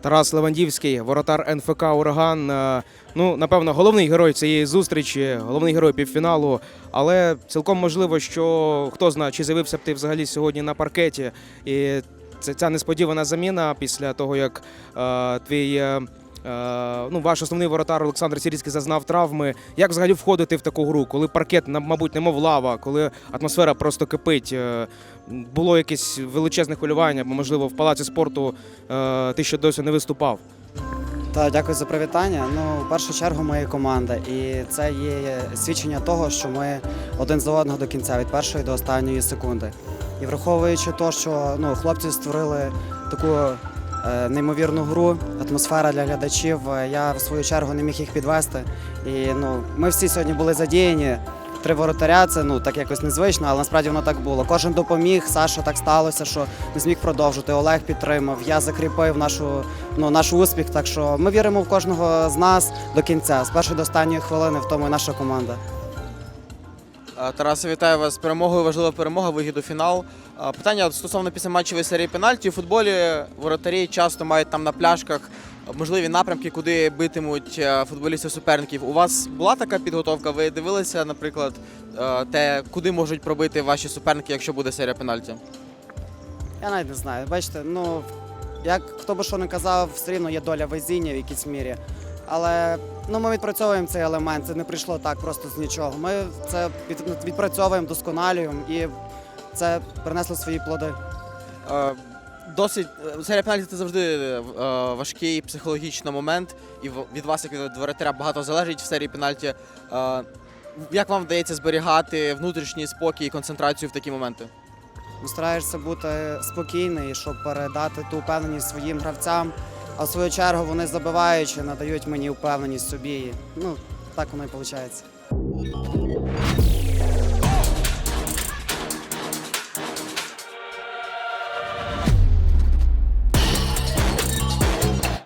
Тарас Левандівський, воротар НФК Ураган. Е, Ну, напевно, головний герой цієї зустрічі, головний герой півфіналу. Але цілком можливо, що хто знає, чи з'явився б ти взагалі сьогодні на паркеті. І це ця несподівана заміна після того, як е, твій. Е, Ну, ваш основний воротар Олександр Сірський зазнав травми. Як взагалі входити в таку гру, коли паркет, мабуть, немов лава, коли атмосфера просто кипить? Е, Було якесь величезне хвилювання, бо, можливо, в палаці спорту е, ти ще досі не виступав. Та дякую за привітання. Ну, в першу чергу, моя команда, і це є свідчення того, що ми один за одного до кінця, від першої до останньої секунди. І враховуючи те, що ну, хлопці створили таку неймовірну гру, атмосфера для глядачів, е, я в свою чергу не міг їх підвести. І ну, ми всі сьогодні були задіяні. Три воротаря це ну так якось незвично, але насправді воно так було. Кожен допоміг. Саша так сталося, що не зміг продовжити. Олег підтримав. Я закріпив нашу ну, наш успіх. Так що ми віримо в кожного з нас до кінця, з першої до останньої хвилини, в тому і наша команда. Е, Тарасе, вітаю вас з перемогою. Важлива перемога, вихід у фінал. Е, Питання стосовно післяматчевої серії пенальті. У футболі воротарі часто мають там на пляшках можливі напрямки, куди битимуть е, футболістів суперників. У вас була така підготовка? Ви дивилися, наприклад, те, куди можуть пробити ваші суперники, якщо буде серія пенальті? Я навіть не знаю. Бачите, ну як хто би що не казав, все рівно є доля везіння в якійсь мірі. Але ну, ми відпрацьовуємо цей елемент. Це не прийшло так просто з нічого. Ми це від- відпрацьовуємо, досконалюємо і це принесло свої плоди. Е, Досить е, серія пенальті це завжди е, важкий психологічний момент, і від вас, як від воротаря, багато залежить в серії пенальті. Е, Як вам вдається зберігати внутрішній спокій і концентрацію в такі моменти? Стараєшся бути спокійний, щоб передати ту впевненість своїм гравцям. А в свою чергу вони забиваючи, надають мені впевненість собі. Ну, так воно і виходить.